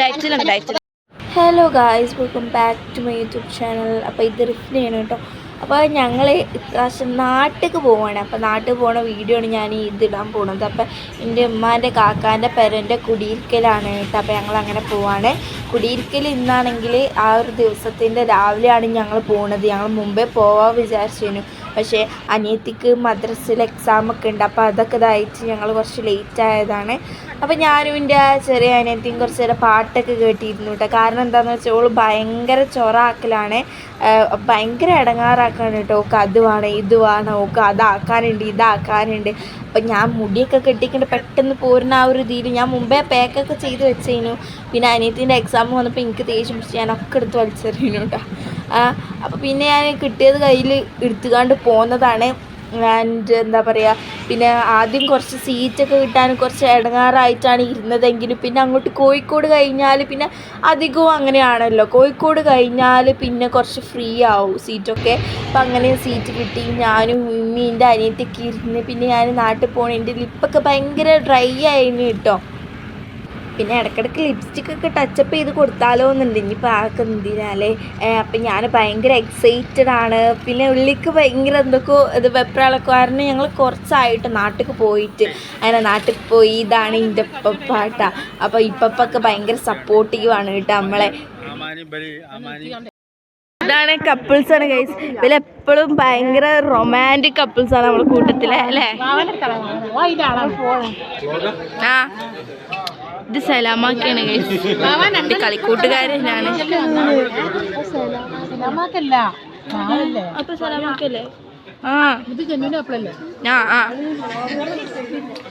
ഡയറ്റിലുണ്ട് hello guys welcome back to my YouTube channel അപ്പോൾ ഇത് റിഫ്ലിയാണ് കേട്ടോ. അപ്പോൾ ഞങ്ങൾ ഇപ്രാവശ്യം നാട്ടിലേക്ക് പോവാണ്. അപ്പോൾ നാട്ടിൽ പോകുന്ന വീഡിയോ ആണ് ഞാൻ ഇതിടാൻ പോകുന്നത് അപ്പോൾ എന്റെ ഉമ്മാന്റെ കാക്കാന്റെ പെരന്റെ കുടിയിരിക്കലാണ് കേട്ടോ. അപ്പോൾ ഞങ്ങൾ അങ്ങനെ പോവാണ്. കുടിയിരിക്കൽ ഇന്നാണെങ്കിൽ ആ ഒരു ദിവസത്തിന്റെ രാവിലെയാണ് ഞങ്ങൾ പോകുന്നത് ഞങ്ങൾ മുമ്പേ പോവാൻ വിചാരിച്ചിരുന്നു. പക്ഷേ അനിയത്തിക്ക് എക്സാം ഒക്കെ ഉണ്ട്. അപ്പോൾ അതൊക്കെ ഇതായിട്ട് ഞങ്ങൾ കുറച്ച് ലേറ്റ് ആയതാണ്. അപ്പോൾ ഞാനും എന്റെ ചെറിയ അനിയത്തിയും കുറച്ച് നേരം പാട്ടൊക്കെ കേട്ടിരുന്നു കേട്ടോ കാരണം എന്താണെന്ന് വെച്ചാൽ ഓൾ ഭയങ്കര ചൊറാക്കലാണ്. ഭയങ്കര ഇടങ്ങാറാക്കാണ് കേട്ടോ ഓക്ക് അത് വേണം ഇത് വേണം ഓക്ക് അതാക്കാനുണ്ട് ഇതാക്കാനുണ്ട്. അപ്പം ഞാൻ മുടിയൊക്കെ കെട്ടിക്കൊണ്ട് പെട്ടെന്ന് പോരുന്ന ആ ഒരു രീതിയിൽ ഞാൻ മുമ്പേ പാക്കൊക്കെ ചെയ്ത് വെച്ചതിനു പിന്നെ അനിയത്തിന്റെ എക്സാം വന്നപ്പോൾ എനിക്ക് ദേഷ്യം പിടിച്ച് ഞാനൊക്കെ എടുത്ത് വലിച്ചെറിയുന്നു കേട്ടോ. അപ്പോൾ പിന്നെ ഞാൻ കിട്ടിയത് കയ്യിൽ എടുത്തുകൊണ്ട് പോന്നതാണ്. ആൻഡ് എന്താ പറയുക പിന്നെ ആദ്യം കുറച്ച് സീറ്റൊക്കെ കിട്ടാൻ കുറച്ച് ഇടങ്ങാറായിട്ടാണ് ഇരുന്നതെങ്കിലും പിന്നെ അങ്ങോട്ട് കോഴിക്കോട് കഴിഞ്ഞാൽ പിന്നെ അധികവും അങ്ങനെയാണല്ലോ. കോഴിക്കോട് കഴിഞ്ഞാൽ പിന്നെ കുറച്ച് ഫ്രീ ആവും സീറ്റൊക്കെ. അപ്പം അങ്ങനെ സീറ്റ് കിട്ടി. ഞാനും ഉമ്മീന്റെ അനിയത്തിക്ക് ഇരുന്ന് പിന്നെ ഞാൻ നാട്ടിൽ പോകണം എന്റെ ലിപ്പൊക്കെ ഭയങ്കര ഡ്രൈ ആയിരുന്നു കേട്ടോ പിന്നെ ഇടയ്ക്കിടയ്ക്ക് ലിപ്സ്റ്റിക് ഒക്കെ ടച്ചപ്പ് ചെയ്ത് കൊടുത്താലോ എന്നുണ്ട്. ഇനിയിപ്പോൾ ആൾക്ക് എന്തിനാലേ? അപ്പം ഞാൻ ഭയങ്കര എക്സൈറ്റഡ് ആണ്. പിന്നെ ഉള്ളിക്ക് ഭയങ്കര എന്തൊക്കെയോ ഇത് വെപ്രാളൊക്കെ കാരണം ഞങ്ങൾ കുറച്ചായിട്ട് നാട്ടിൽ പോയിട്ട് അങ്ങനെ നാട്ടിൽ പോയി ഇതാണ് എന്റെ ഇപ്പപ്പാട്ട അപ്പോൾ ഇപ്പപ്പൊക്കെ ഭയങ്കര സപ്പോർട്ടീവാണ് കേട്ടോ നമ്മളെ. ഇതാണ് കപ്പിൾസ് ആണ് ഗൈസ് ഇതിൽ എപ്പോഴും ഭയങ്കര റൊമാന്റിക് കപ്പിൾസ് ആണ് നമ്മുടെ കൂട്ടത്തിലെ അല്ലേ? ആ. ഇത് സലാമാക്കിയാണ് ഗൈസ് എന്റെ കളിക്കൂട്ടുകാരനാണ് ഞാൻ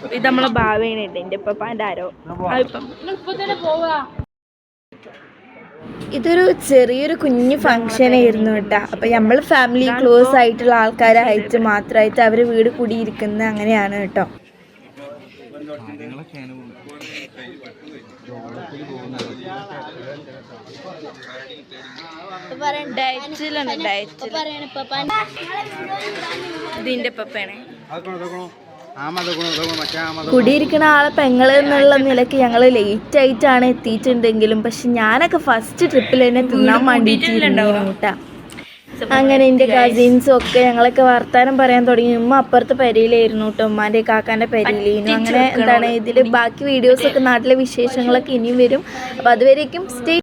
ഇത് നമ്മളെ ഭാവിയാണ് എന്റെ ഇപ്പപ്പാന്റെ ആരോ. ഇതൊരു ചെറിയൊരു കുഞ്ഞു ഫംഗ്ഷൻ ആയിരുന്നു കേട്ടോ. അപ്പൊ നമ്മൾ ഫാമിലി ക്ലോസ് ആയിട്ടുള്ള ആൾക്കാരായിട്ട് മാത്രമായിട്ട് അവർ വീട് കൂടിയിരിക്കുന്നത് അങ്ങനെയാണ് കേട്ടോ. ഡയറ്റിലാണ് ഡയറ്റിൽ ഇതിന്റെ പപ്പയാണ്. കുടിയിരിക്കുന്ന ആളെ പെങ്ങൾ എന്നുള്ള നിലയ്ക്ക് ഞങ്ങൾ ലേറ്റ് ആയിട്ടാണ് എത്തിയിട്ടുണ്ടെങ്കിലും പക്ഷെ ഞാനൊക്കെ ഫസ്റ്റ് ട്രിപ്പിൽ തന്നെ തിന്നാൻ വേണ്ടിയിട്ടിരുന്നു അങ്ങനെ എന്റെ കസിൻസും ഒക്കെ ഞങ്ങളൊക്കെ വർത്താനം പറയാൻ തുടങ്ങി. ഉമ്മ അപ്പുറത്തെ പെരയിലായിരുന്നു കേട്ടോ ഉമ്മാന്റെ കാക്കാന്റെ പെരയിലേനു. അങ്ങനെ എന്താണ് ഇതിൽ ബാക്കി വീഡിയോസൊക്കെ നാട്ടിലെ വിശേഷങ്ങളൊക്കെ ഇനിയും വരും. അപ്പോൾ അതുവരേക്കും സ്റ്റേ